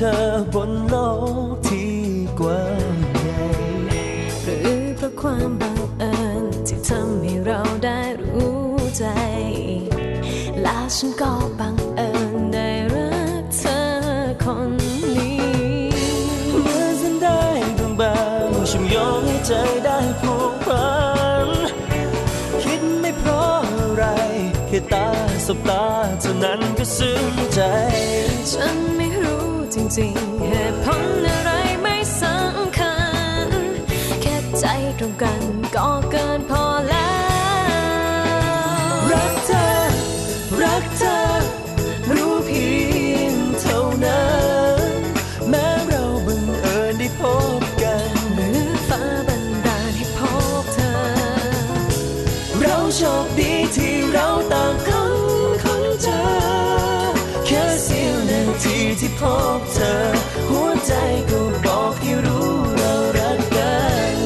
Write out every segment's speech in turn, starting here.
เธอบนโลกที่กว้างใหญ่หรือเพราะความบังเอิญที่ทำให้เราได้รู้ใจ และฉันก็บังเอิญได้รักเธอคนนี้เมื่อฉันได้ดวงบางฉันยอมให้ใจได้ผูกพันคิดไม่เพราะอะไรแค่ตาสบตาเท่านั้นก็ซึ้งใจ ฉันไม่รู้ จริงๆเหตุผลอะไรไม่สำคัญ แค่ใจตรงกันก็เกินพอแล้ว รักเธอ รักเธอ รู้เพียงเท่านั้น แม้เราบังเอิญได้พบกันหรือฟ้าบันดาลให้พบเธอ เราโชคดีที่เราต่างคนค พบเธอ หัวใจก็บอกให้รู้เรารักกัน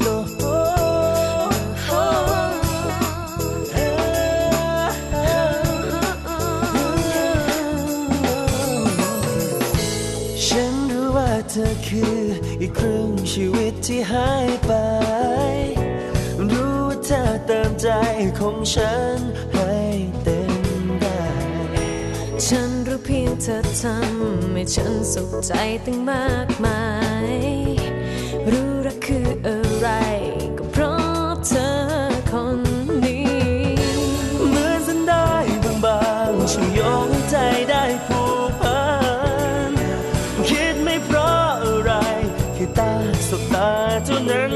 โอ้โหโอ้เอ้ยฉันรู้ว่าเธอคืออีกครึ่งชีวิตที่หายไป รู้ว่าเธอเติมใจของฉันให้เต็มได้ฉัน เพียงเธอทำให้ฉันสุขใจตั้งมากมาย รู้รักคืออะไรก็เพราะเธอคนนี้เมื่อฉันได้บางบางๆฉันยอมให้ใจได้ผูกพันคิดไม่เพราะอะไรแค่ตาสบตาเท่านั้น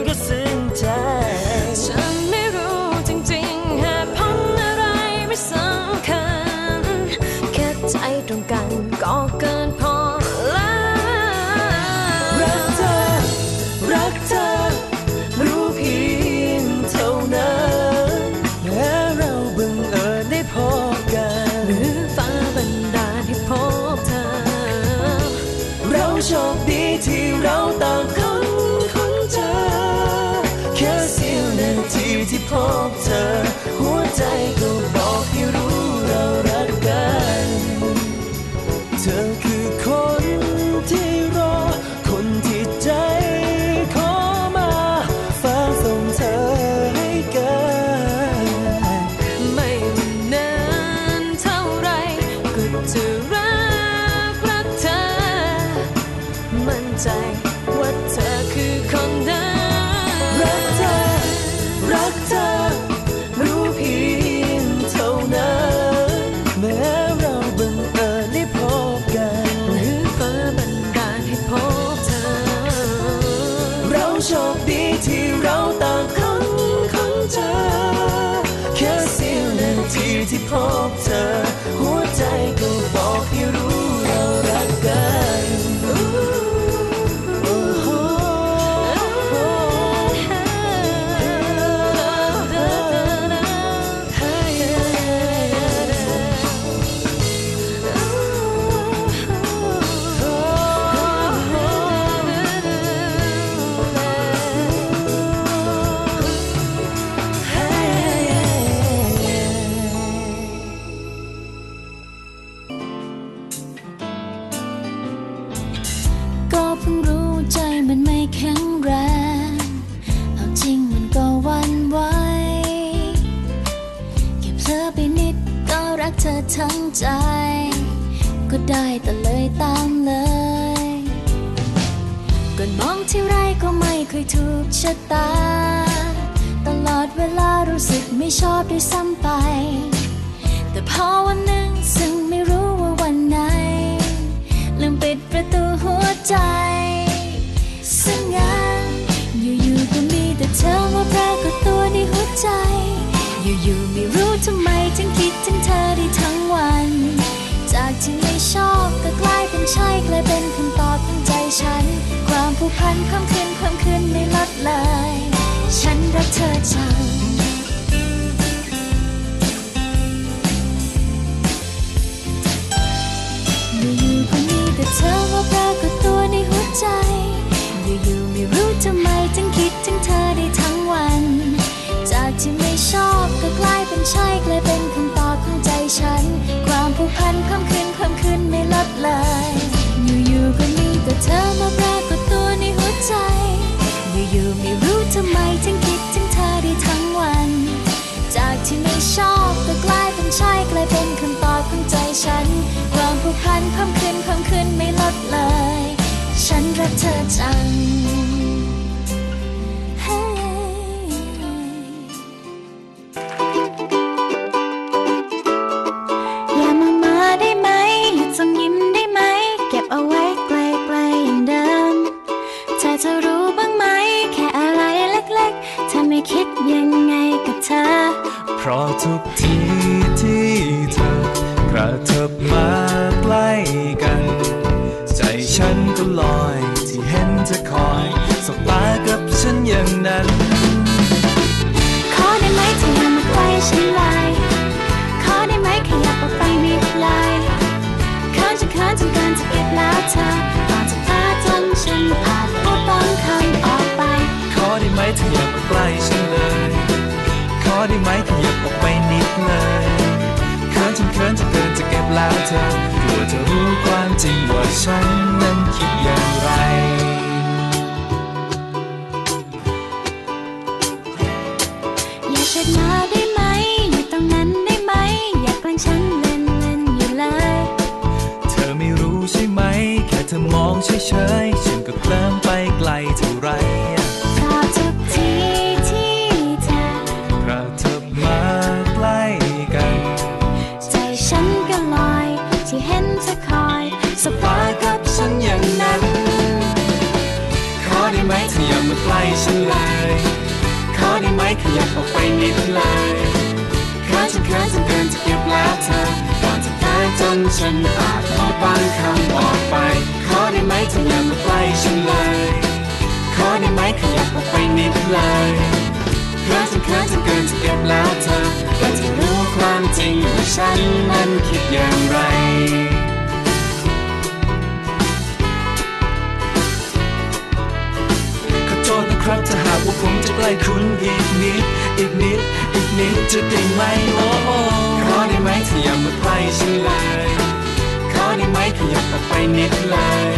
หัว ใจ ก็ได้แต่เลยตามเลยก่อนมองที่ไรก็ไม่เคยถูกชะตา ตลอดเวลารู้สึกไม่ชอบด้วยซ้ำไป แต่พอวันหนึ่งซึ่ง ที่ไม่ชอบก็กลายเป็นใช่กลายเป็นคำตอบของใจฉัน ความผูกพันเพิ่มขึ้นเพิ่มขึ้นไม่ลดเลย ฉันรักเธอจังอยู่ๆก็มีแต่เธอมาปรากฏตัวในหัวใจ อยู่ๆไม่รู้ทำไมจึงคิดถึงเธอได้ทั้งวัน จากที่ไม่ชอบก็กลายเป็นใช่กลายเป็นคำตอบกพันเพิ่มขึ้นเพิ่มขึ้นไม่ลด เลย อยู่ๆก็มีแต่เธอมาปรากฏตัวในหัวใจ อยู่ๆไม่รู้ทำไมฉันคิดถึงเธอได้ทั้งวัน จากที่ไม่ชอบก็กลายเป็นใช่กลายเป็นคำตอบของใจฉัน ความผูกพันเพิ่มขึ้นเพิ่มขึ้นไม่ลดเลย ฉันรักเธอจัง ทุกทีที่เธอกระเถิบมาใกล้กัน ใจฉันก็ลอยที่เห็นเธอคอยสบตากับฉันอย่างนั้น ขอได้ไหมเธออย่ามาใกล้ฉันเลยขอได้ไหมขยับออกไปนิดเลยเขินจะเขินจนเกินจะเก็บแล้วเธอก่อนจะพาจนฉันอาจพูดบางคำออกไป ขอได้ไหมเธออย่ามาใกล้ฉันเลย จะรู้ความจริงว่าฉันนั้นคิดอย่างไร คอยสบตากับฉันอย่างนั้น ขอได้ไหมเธออย่ามาใกล้ฉันเลย ขอได้ไหมขยับออกไปนิดเลยเขินฉันเขินจนเกินจะเก็บแล้วเธอก่อนจะตายจนฉันอาจพูดบางคำออกไป ขอได้ไหมเธออย่ามาใกล้ฉันเลย ขอได้ไหมขยับออกไปนิดเลยเขินจนเขินจนเกินจะเก็บแล้วเธอก่อนจะรู้ความจริงว่าฉันนั้นคิดอย่างไร ใกล้คุณอีกนิด อีกนิด อีกนิดจะได้ไหมโอ้ขอได้ไหมถ้าอย่ามาใกล้ฉันเลยขอได้ไหมขยับออกไปนิดเลย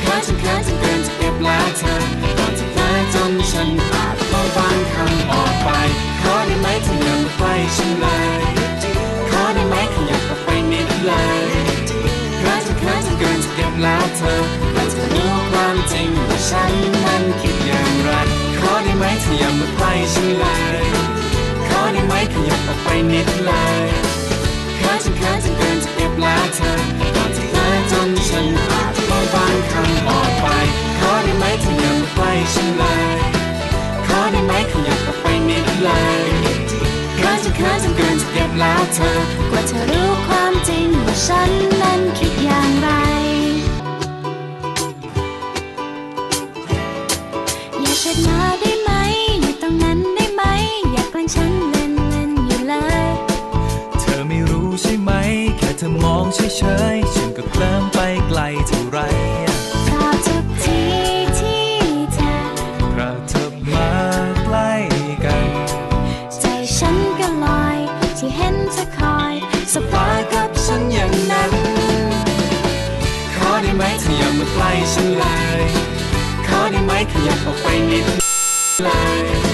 เขินจนเขินจนเกินจะเก็บแล้วเธอตอนที่เธอจนฉันอาจต้องบางคำออกไปขอได้ไหมถ้าอย่ามาใกล้ฉันเลย ได้ไหมถ้าอย่ามาใกล้ฉันเลยขอได้ไหมขยับออกไปนิดเลยเขินจนเขินจนเกินจะเก็บแล้วเธอก่อนจะตายจนฉันอาจต้องบางคำออกไปขอได้ไหมถ้าอย่ามาใกล้ฉันเลยขอได้ไหมขยับออกไปนิดเลยเขินจนเขินจนเกินจะเก็บแล้วเธอกว่าเธอรู้ความจริงว่าฉัน ฉันเล่นเล่นอยู่เลยเธอไม่รู้ใช่ไหม แค่เธอมองเฉยๆฉันก็เคลิ้มไปไกลเท่าไรเพราะทุกทีที่เธอกระเถิบมาใกล้กัน ใจฉันก็ลอย ที่เห็นเธอคอยสบตากับฉันอย่างนั้น ขอได้ไหมเธออย่ามาใกล้ฉันเลย ขอได้ไหมขยับออกไปนิดเลย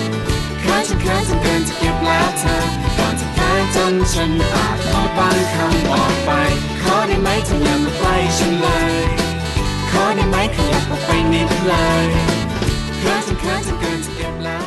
นฉันอาจขอบางคำออกไป ขอได้ไหมเธออย่ามาใกล้ฉันเลย ขอได้ไหมขยับออกไปนิดเลยเธอฉันเธอจะเกินจะเก็บแล้ว